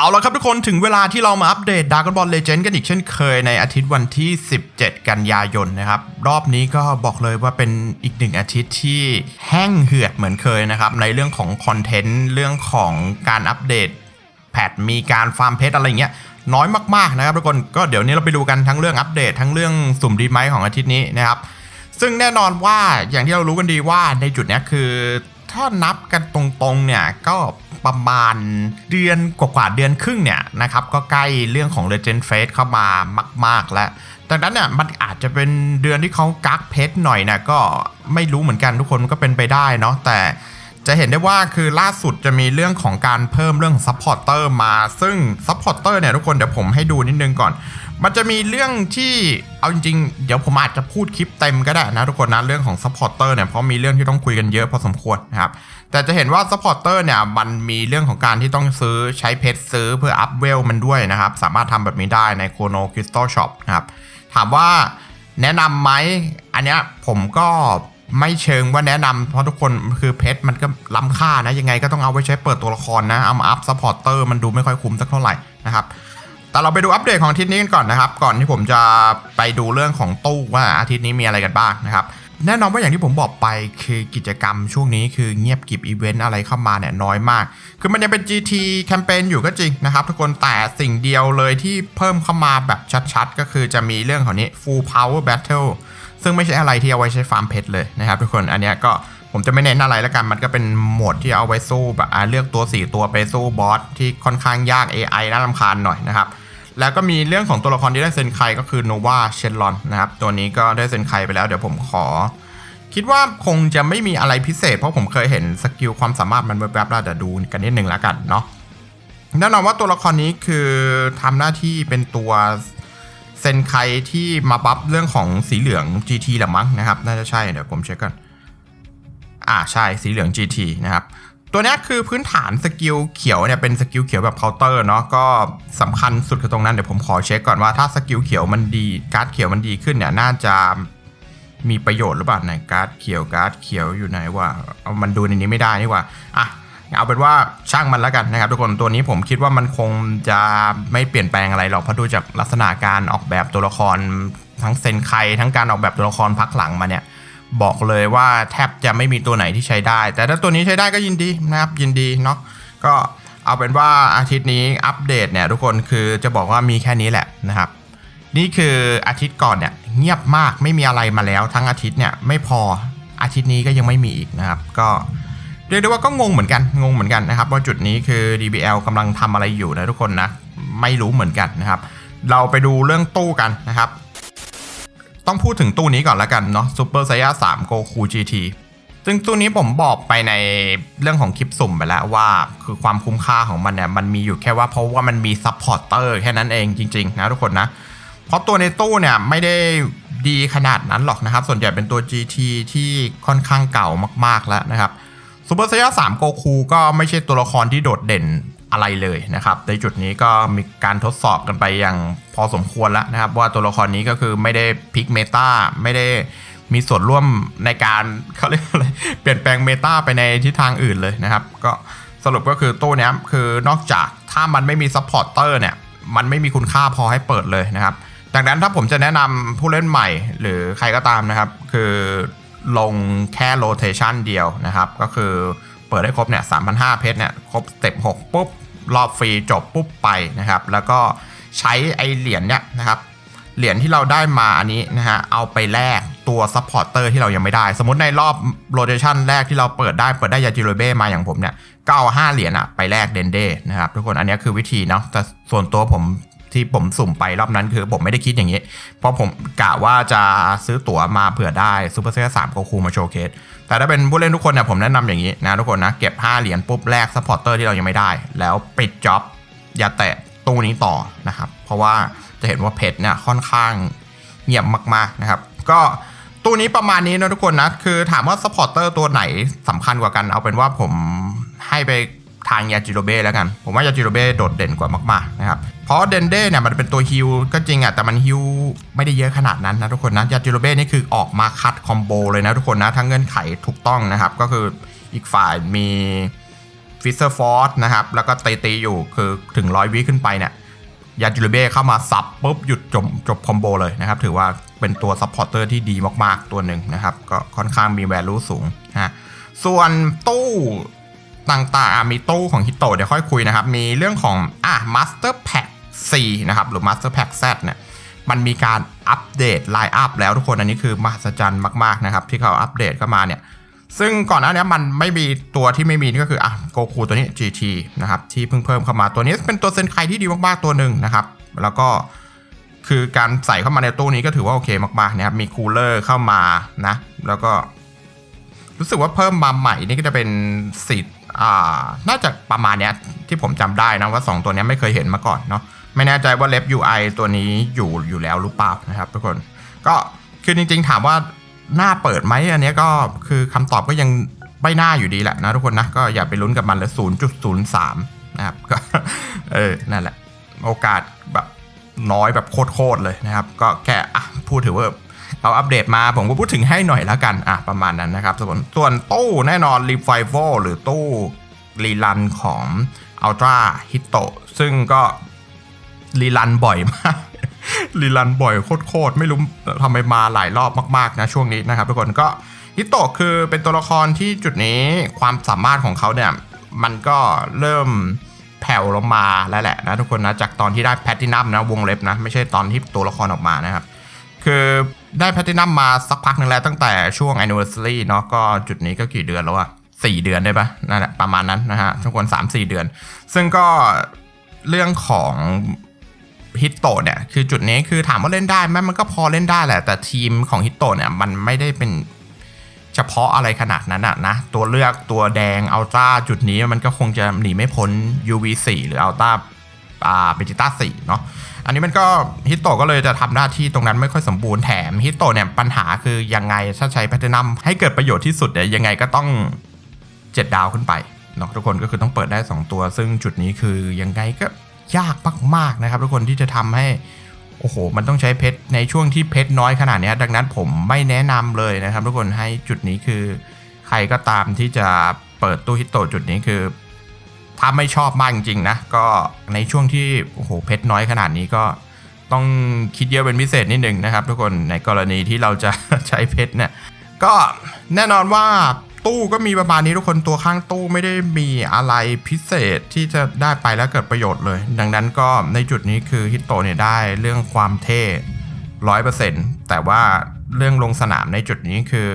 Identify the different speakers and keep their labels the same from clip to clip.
Speaker 1: เอาละครับทุกคนถึงเวลาที่เรามาอัปเดต Dragon Ball Legend กันอีกเช่นเคยในอาทิตย์วันที่ 17 กันยายนนะครับ รอบนี้ก็บอกเลยว่าเป็นอีกหนึ่งอาทิตย์ที่แห้งเหือดเหมือนเคยนะครับ ในเรื่องของคอนเทนต์เรื่องของการอัปเดตแพทมีการฟาร์มเพชรอะไรเงี้ยน้อยมากๆนะครับทุกคนก็เดี๋ยวนี้เราไปดูกันทั้งเรื่องอัปเดต ทั้งเรื่องสุ่มดีไหมของอาทิตย์นี้นะครับซึ่งแน่นอนว่าอย่างที่เรารู้กันดีว่าในจุดนี้คือ ถ้านับกันตรงๆเนี่ยก็ประมาณเดือนกว่าๆเดือนครึ่งเนี่ยนะครับก็ใกล้เรื่องของ Legend f a c e เข้ามามาก ๆ แล้วดังนั้นเนี่ยมันอาจจะเป็นเดือนที่เขากักเพชรหน่อยนะก็ไม่รู้เหมือนกันทุกคนก็เป็นไปได้เนาะแต่ จะเห็นได้ว่าคือล่าสุดจะมีเรื่องของการเพิ่มเรื่องซัพพอร์เตอร์มา ซึ่งซัพพอร์เตอร์เนี่ยทุกคนเดี๋ยวผมให้ดูนิดนึงก่อน มันจะมีเรื่องที่เอาจริงๆ เดี๋ยวผมอาจจะพูดคลิปเต็มก็ได้นะทุกคนนะเรื่องของซัพพอร์เตอร์เนี่ยเพราะมีเรื่องที่ต้องคุยกันเยอะพอสมควรนะครับแต่จะเห็นว่าซัพพอร์เตอร์เนี่ยมันมีเรื่องของการที่ต้องซื้อใช้เพชรซื้อเพื่ออัพเวลมันด้วยนะครับ สามารถทำแบบนี้ได้ในโคโนคริสตัลช็อปนะครับถามว่าแนะนำไหมอันเนี้ยผมก็ ไม่เชิงว่าแนะนำเพราะทุกคนคือเพชรมันก็ล้ำค่านะ ยังไงก็ต้องเอาไว้ใช้เปิดตัวละครนะเอามอัพซัพพอร์เตอร์มันดูไม่ค่อยคุ้มสักเท่าไหร่นะครับแต่เราไปดูอัปเดตของอาทิตย์นี้กันก่อนนะครับ ก่อนที่ผมจะไปดูเรื่องของตู้ว่าอาทิตย์นี้มีอะไรกันบ้างนะครับแน่นอนว่าอย่างที่ผมบอกไปคือกิจกรรมช่วงนี้คือเงียบกิบอีเวนต์อะไรเข้ามาเนี่ยน้อยมาก คือมันยังเป็น GT แคมเปญอยู่ก็จริงนะครับ ทุกคนแต่สิ่งเดียวเลยที่เพิ่มเข้ามาแบบชัดๆ ก็คือจะมีเรื่องของนี้ full power battle ซึ่งไม่ใช่อะไรที่เอาไว้ใช้ฟาร์มเพชรเลยนะครับ ทุกคนอันนี้ก็ผมจะไม่เน้นอะไรแล้วกันมันก็เป็นโหมดที่เอาไว้สู้แบบเลือกตัว 4 ตัวไปสู้บอสที่ค่อนข้างยาก AI น่ารำคาญหน่อยนะครับแล้วก็มีเรื่องของตัวละครที่ได้เซ็นไครก็คือโนวาเชนลอนนะครับตัวนี้ก็ได้เซ็นไครไปแล้วเดี๋ยวผมขอ คิดว่าคงจะไม่มีอะไรพิเศษ เพราะผมเคยเห็นสกิลความสามารถมันแวบๆแล้วเดี๋ยวดูกันนิดหนึ่งแล้วกันเนาะแน่นอนว่าตัวละครนี้คือทำหน้าที่เป็นตัว เซนไคที่มาบัฟเรื่องของสีเหลือง GT แหละมั้งนะครับ น่าจะใช่เดี๋ยวผมเช็คกันอ่าใช่สีเหลือง GT นะครับ ตัวนี้คือพื้นฐานสกิลเขียวเนี่ยเป็นสกิลเขียวแบบเคาน์เตอร์เนาะก็สำคัญสุดคือตรงนั้นเดี๋ยวผมขอเช็คก่อนว่าถ้าสกิลเขียวมันดีการ์ดเขียวมันดีขึ้นเนี่ยน่าจะมีประโยชน์หรือเปล่าไหนการ์ดเขียวการ์ดเขียวอยู่ไหนวะเอามันดูในนี้ไม่ได้นี่ว่าอะ เอาเป็นว่าช่างมันแล้วกันนะครับทุกคนตัวนี้ผมคิดว่ามันคงจะไม่เปลี่ยนแปลงอะไรหรอกเพราะดูจากลักษณะการออกแบบตัวละครทั้งเซนไคทั้งการออกแบบตัวละครพักหลังมาเนี่ยบอกเลยว่าแทบจะไม่มีตัวไหนที่ใช้ได้ แต่ถ้าตัวนี้ใช้ได้ก็ยินดีนะครับยินดีเนาะก็เอาเป็นว่าอาทิตย์นี้อัปเดตเนี่ยทุกคนคือจะบอกว่ามีแค่นี้แหละนะครับนี่คืออาทิตย์ก่อนเนี่ยเงียบมากไม่มีอะไรมาแล้วทั้งอาทิตย์เนี่ยไม่พออาทิตย์นี้ก็ยังไม่มีอีกนะครับ ก็ เรียกได้ว่าก็งงเหมือนกันงงเหมือนกันนะครับว่าจุดนี้คือ DBL กำลังทำอะไรอยู่นะทุกคนนะไม่รู้เหมือนกันนะครับ เราไปดูเรื่องตู้กันนะครับ ต้องพูดถึงตู้นี้ก่อนแล้วกันเนาะซูเปอร์ไซย่า3โกคู GT ซึ่งตู้นี้ผมบอกไปในเรื่องของคลิปสุ่มไปแล้วว่าคือความคุ้มค่าของมันเนี่ยมันมีอยู่แค่ว่าเพราะว่ามันมีซัพพอร์เตอร์แค่นั้นเองจริง ๆ นะทุกคนนะ เพราะตัวในตู้เนี่ยไม่ได้ดีขนาดนั้นหรอกนะครับ ส่วนใหญ่เป็นตัว GT ที่ค่อนข้างเก่ามากๆแล้วนะครับ ซูเปอร์ไซย่า3โกคูก็ไม่ใช่ตัวละครที่โดดเด่นอะไรเลยนะครับ ในจุดนี้ก็มีการทดสอบกันไปอย่างพอสมควรแล้วนะครับ ว่าตัวละครนี้ก็คือไม่ได้พลิกเมตาไม่ได้มีส่วนร่วมในการเขาเรียกอะไรเปลี่ยนแปลงเมตาไปในทิศทางอื่นเลยนะครับ ก็สรุปก็คือตู้นี้คือนอกจากถ้ามันไม่มีซัพพอร์เตอร์เนี่ย มันไม่มีคุณค่าพอให้เปิดเลยนะครับดังนั้นถ้าผมจะแนะนำผู้เล่นใหม่ หรือใครก็ตามนะครับ คือ ลงแค่โรเทชันเดียวนะครับ ก็คือเปิดได้ครบเนี่ย3,500 เพชรเนี่ย ครบสเต็ป6ปุ๊บ รอบฟรีจบปุ๊บไปนะครับ แล้วก็ใช้ไอเหรียญเนี่ยนะครับ เหรียญที่เราได้มาอันนี้นะฮะ เอาไปแลกตัวซัพพอร์เตอร์ที่เรายังไม่ได้ สมมติในรอบโรเ t ชันแรกที่เราเปิดได้ เปิดได้ยาจิโรเบ้มาอย่างผมเนี่ย ก็เอา5เหรียญอะไปแลกเดนเด้นะครับทุกคน อันนี้คือวิธีเนาะ แต่ส่วนตัวผม ที่ผมสุ่มไปรอบนั้นคือผมไม่ได้คิดอย่างนี้ เพราะผมกะว่าจะซื้อตั๋วมาเผื่อได้ซูเปอร์เซอร์สามโกคูมาโชว์เคส แต่ถ้าเป็นผู้เล่นทุกคนเนี่ยผมแนะนำอย่างนี้นะทุกคนนะ เก็บ 5 เหรียญปุ๊บแลกซัพพอร์เตอร์ที่เรายังไม่ได้ แล้วปิดจ็อบอย่าแตะตู้นี้ต่อนะครับ เพราะว่าจะเห็นว่าเพจเนี่ยค่อนข้างเงียบมากๆนะครับ ก็ตู้นี้ประมาณนี้นะทุกคนนะ คือถามว่าซัพพอร์เตอร์ตัวไหนสำคัญกว่ากันเอาเป็นว่าผมให้ไป ทางยาจิโรเบ้แล้วกัน ผมว่ายาจิโรเบ้โดดเด่นกว่ามากๆนะครับเพราะเดนเด้เนี่ยมันเป็นตัวฮิลก็จริงอะแต่มันฮิลไม่ได้เยอะขนาดนั้นนะทุกคนนะยาจิโรเบ้นี่คือออกมาคัดคอมโบเลยนะทุกคนนะทั้งเงื่อนไขถูกต้องนะครับ ก็คืออีกฝ่ายมีฟิสเซอร์ฟอร์สนะครับแล้วก็ตีตีอยู่คือถึงร้อยวิขึ้นไปเนี่ยยาจิโรเบ้เข้ามาสับปุ๊บหยุดจบจบคอมโบเลยนะครับถือว่าเป็นตัวซัพพอร์เตอร์ที่ดีมากๆตัวหนึ่งนะครับก็ค่อนข้างมีแวลูสูงนะฮะส่วนตู้ ต่างๆมีตู้ของฮิตโตะเดี๋ยวค่อยคุยนะครับ มีเรื่องของอะ Master Pack C นะครับ หรือ Master Pack Z เนี่ยมันมีการอัปเดตไลน์อัพแล้วทุกคนอันนี้คือมหัศจรรย์มากๆนะครับ ที่เขาอัปเดตเข้ามาเนี่ยซึ่งก่อนหน้านี้มันไม่มีตัวที่ไม่มีนี่ก็คืออะโกคูตัวนี้ GT นะครับที่เพิ่งเพิ่มเข้ามาตัวนี้เป็นตัวเซนไคที่ดีมากๆตัวหนึ่งนะครับ แล้วก็คือการใส่เข้ามาในตู้นี้ก็ถือว่าโอเคมากๆนะครับมีคูลเลอร์เข้ามานะ แล้วก็ รู้สึกว่าเพิ่มมาใหม่นี่ก็จะเป็นสิทธิ์อ่า น่าจะประมาณเนี้ยที่ผมจำได้นะว่า 2 ตัวนี้ไม่เคยเห็นมาก่อนเนาะไม่แน่ใจว่าเล็บ UI ตัวนี้อยู่อยู่แล้วหรือเปล่านะครับทุกคน ก็คือจริงๆถามว่าหน้าเปิดไหมอันนี้ก็คือคำตอบก็ยังไม่น่าอยู่ดีแหละนะทุกคนนะก็อย่าไปลุ้นกับมันเลย0.03 นะครับก็เออนั่นแหละ โอกาสแบบน้อยแบบโคตรๆเลยนะครับ ก็แค่อะพูดถือว่า เราอัปเดตมาผมก็พูดถึงให้หน่อยแล้วกันอะประมาณนั้นนะครับ ส่วนส่วนตู้แน่นอน Revival หรือตู้รีลันของ Ultra Hito ซึ่งก็รีลันบ่อยมากรีลันบ่อยโคตรๆไม่รู้ทำไมมาหลายรอบมากๆนะช่วงนี้นะครับทุกคนก็ฮิโตะคือเป็นตัวละครที่จุดนี้ความสามารถของเขาเนี่ยมันก็เริ่มแผ่วลงมาแล้วแหละนะทุกคนนะจากตอนที่ได้แพตตินัมนะวงเล็บนะไม่ใช่ตอนที่ตัวละครออกมานะครับ คือ ได้แพตตินัมมาสักพักหนึ่งแล้วตั้งแต่ช่วง anniversary เนาะก็จุดนี้ก็กี่เดือนแล้วอะสี่เดือนได้ปะนั่นแหละประมาณนั้นนะฮะทุกคนสามสี่เดือน ซึ่งก็เรื่องของฮิตโตเนี่ยคือจุดนี้คือถามว่าเล่นได้ไหมมันก็พอเล่นได้แหละ แต่ทีมของฮิตโตเนี่ยมันไม่ได้เป็นเฉพาะอะไรขนาดนั้นอะนะ ตัวเลือกตัวแดงอัลตร้าจุดนี้มันก็คงจะหนีไม่พ้น UV4 หรืออัลตร้าอ่าเบจิต้า4เนาะ อันนี้มันก็ฮิตโตก็เลยจะทำหน้าที่ตรงนั้นไม่ค่อยสมบูรณ์แถมฮิตโตเนี่ยปัญหาคือยังไงถ้าใช้แพทเทิร์นัมให้เกิดประโยชน์ที่สุดเนี่ยยังไงก็ต้อง 7 ดาวขึ้นไปเนาะทุกคนก็คือต้องเปิดได้ 2 ตัว ซึ่งจุดนี้คือยังไงก็ยากมากๆนะครับ ทุกคนที่จะทำให้โอ้โห มันต้องใช้เพชรในช่วงที่เพชรน้อยขนาดนี้ดังนั้นผมไม่แนะนำเลยนะครับ ทุกคนให้จุดนี้คือ ใครก็ตามที่จะเปิดตู้ฮิตโตจุดนี้คือ ถ้าไม่ชอบมากจริงๆนะ ก็ในช่วงที่โอ้โหเพชรน้อยขนาดนี้ก็ต้องคิดเยอะเป็นพิเศษนิดหนึ่งนะครับ ทุกคนในกรณีที่เราจะใช้เพชรเนี่ยก็แน่นอนว่าตู้ก็มีประมาณนี้ทุกคนตัวข้างตู้ไม่ได้มีอะไรพิเศษที่จะได้ไปแล้วเกิดประโยชน์เลย ดังนั้นก็ในจุดนี้คือฮิตโตเนี่ยได้เรื่องความเท่ร้อยเปอร์เซ็นต์แต่ว่าเรื่องลงสนามในจุดนี้คือ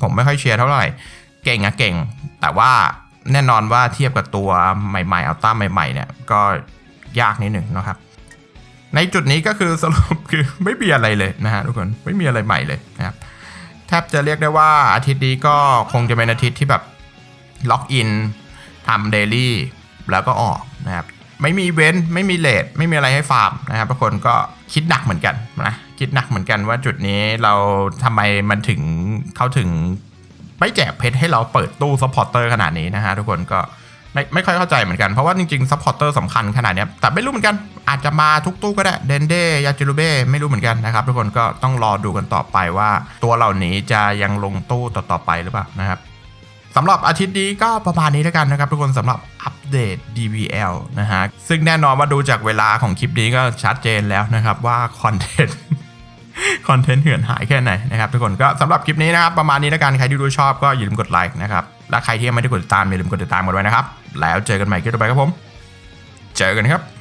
Speaker 1: ผมไม่ค่อยเชียร์เท่าไหร่ เก่งอะเก่ง แต่ว่า แน่นอนว่าเทียบกับตัวใหม่ๆอัลต้าใหม่ๆเนี่ยก็ยากนิดหนึ่งนะครับ ในจุดนี้ก็คือสรุปคือไม่มีอะไรเลยนะฮะทุกคนไม่มีอะไรใหม่เลยนะครับแทบจะเรียกได้ว่าอาทิตย์นี้ก็คงจะเป็นอาทิตย์ที่แบบล็อกอินทำเดลี่แล้วก็ออกนะครับไม่มีเว้นไม่มีเลทไม่มีอะไรให้ฟาร์มนะครับทุกคนก็คิดหนักเหมือนกันนะคิดหนักเหมือนกันว่าจุดนี้เราทำไมมันถึงเข้าถึง ไม่แจกเพชรให้เราเปิดตู้ซัพพอร์เตอร์ขนาดนี้นะฮะทุกคนก็ไม่ไม่ค่อยเข้าใจเหมือนกันเพราะว่าจริงๆซัพพอร์เตอร์สำคัญขนาดนี้แต่ไม่รู้เหมือนกันอาจจะมาทุกตู้ก็ได้เดนเดยาจิรุเบ้ไม่รู้เหมือนกันนะครับทุกคนก็ต้องรอดูกันต่อไปว่า ตัวเหล่านี้จะยังลงตู้ต่อๆไปหรือเปล่านะครับสำหรับอาทิตย์นี้ก็ประมาณนี้แล้วกันนะครับทุกคนสำหรับอัปเดต DVL นะฮะซึ่งแน่นอนว่าดูจากเวลาของคลิปนี้ก็ชัดเจนแล้วนะครับว่าคอนเทนต์ คอนเทนต์เหือนหายแค่ไหนนะครับทุกคนก็สำหรับคลิปนี้นะครับประมาณนี้แล้วกันใครที่ดูชอบก็อย่าลืมกดไลค์นะครับและใครที่ยังไม่ได้กดติดตามอย่าลืมกดติดตามกันไว้นะครับแล้วเจอกันใหม่คลิปต่อไปครับผม เจอกันครับ